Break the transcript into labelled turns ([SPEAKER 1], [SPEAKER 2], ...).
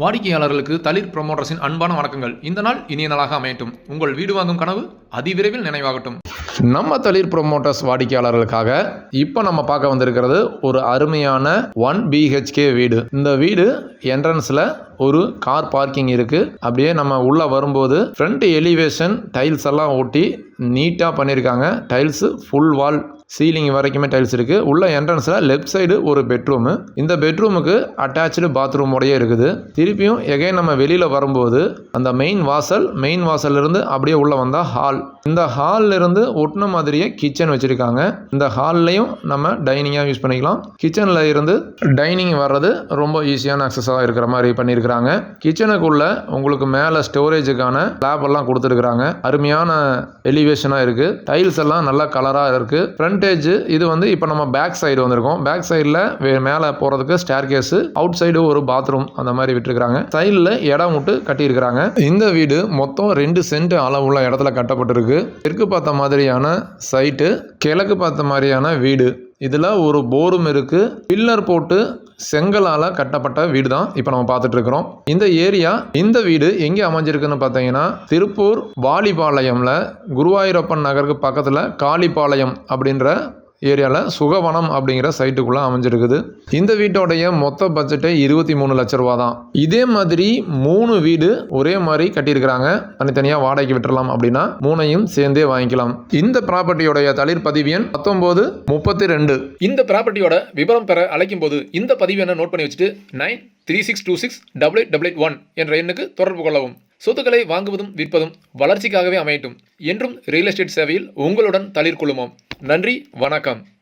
[SPEAKER 1] வாடிக்கையாளர்களுக்கு தளிர் ப்ரொமோட்டர்ஸின் அன்பான வணக்கங்கள். இந்த நாள் இனிய நாளாக அமையட்டும். உங்கள் வீடு வாங்கும் கனவு அதிவிரைவில் நினைவாகட்டும். நம்ம தளிர் ப்ரொமோட்டர்ஸ் வாடிக்கையாளர்களுக்காக இப்போ நம்ம பார்க்க வந்திருக்கிறது ஒரு அருமையான ஒன் பிஹெச்கே வீடு. இந்த வீடு என்ட்ரன்ஸில் ஒரு கார் பார்க்கிங் இருக்குது அப்படியே நம்ம உள்ளே வரும்போது ஃப்ரண்ட் எலிவேஷன் டைல்ஸ் எல்லாம் ஓட்டி நீட்டாக பண்ணியிருக்காங்க டைல்ஸு ஃபுல் வால் சீலிங் வரைக்குமே டைல்ஸ் இருக்குது உள்ள என்ட்ரன்ஸில் லெஃப்ட் சைடு ஒரு பெட்ரூமு இந்த பெட்ரூமுக்கு அட்டாச்சு பாத்ரூமோடயே இருக்குது. திருப்பியும் எகைன் நம்ம வெளியில் வரும்போது அந்த மெயின் வாசல் மெயின் வாசல்லிருந்து அப்படியே உள்ளே வந்தால் ஹால் இந்த ஹால்ல இருந்து ஒட்டின மாதிரியே கிச்சன் வச்சுருக்காங்க. இந்த ஹால்லையும் நம்ம டைனிங்காக யூஸ் பண்ணிக்கலாம். கிச்சனில் இருந்து டைனிங் வர்றது ரொம்ப ஈஸியான அக்சஸாக இருக்கிற மாதிரி பண்ணியிருக்கிறாங்க. கிச்சனுக்குள்ள உங்களுக்கு மேலே ஸ்டோரேஜுக்கான லேப் எல்லாம் கொடுத்துருக்குறாங்க. அருமையான எலிவேஷனாக இருக்குது டைல்ஸ் எல்லாம் நல்லா கலராக இருக்குது ஃப்ரண்டேஜ் இது வந்து இப்போ நம்ம பேக் சைடு வந்திருக்கோம். பேக் சைடில் மேலே போகிறதுக்கு ஸ்டேர் கேஸு அவுட் சைடு ஒரு பாத்ரூம் அந்த மாதிரி விட்டுருக்காங்க சைடில் இடம் விட்டு கட்டியிருக்கிறாங்க. இந்த வீடு மொத்தம் ரெண்டு சென்ட் அளவுள்ள இடத்துல கட்டப்பட்டிருக்கு. தெற்கு பார்த்த மாதிரியான சைட்டு கிழக்கு பார்த்த மாதிரியான வீடு. இதில் ஒரு போரும் இருக்குது பில்லர் போட்டு செங்கலால் கட்டப்பட்ட வீடு தான் இப்போ நம்ம பார்த்துட்டு இருக்கிறோம் இந்த ஏரியா இந்த வீடு எங்கே அமைஞ்சிருக்குன்னு பார்த்தீங்கன்னா திருப்பூர் வாலிபாளையம்ல குருவாயூரப்பன் நகருக்கு பக்கத்தில் காளிபாளையம் அப்படின்ற ஏரியாவில் சுகவனம் அப்படிங்கிற சைட்டுக்குள்ளே அமைஞ்சிருக்குது. இந்த வீட்டோடைய மொத்த பட்ஜெட்டே இருபத்தி மூணு லட்ச ரூபா தான். இதே மாதிரி மூணு வீடு ஒரே மாதிரி கட்டியிருக்கிறாங்க. தனித்தனியாக வாடகைக்கு விட்டுறலாம் அப்படின்னா மூணையும் சேர்ந்தே வாங்கிக்கலாம். இந்த ப்ராப்பர்ட்டியோடைய தளிர் பதிவு எண் பத்தொம்போது முப்பத்தி ரெண்டு.
[SPEAKER 2] இந்த ப்ராப்பர்ட்டியோட விவரம் பெற அழைக்கும் போது இந்த பதிவு என்ன நோட் பண்ணி வச்சுட்டு nine three six two six double eight double eight one என்ற எண்ணுக்கு தொடர்பு கொள்ளவும். சொத்துக்களை வாங்குவதும் விற்பதும் வளர்ச்சிக்காகவே அமையட்டும். என்றும் ரியல் எஸ்டேட் சேவையில் உங்களுடன் தளிர் குழுமம் நன்றி வணக்கம்.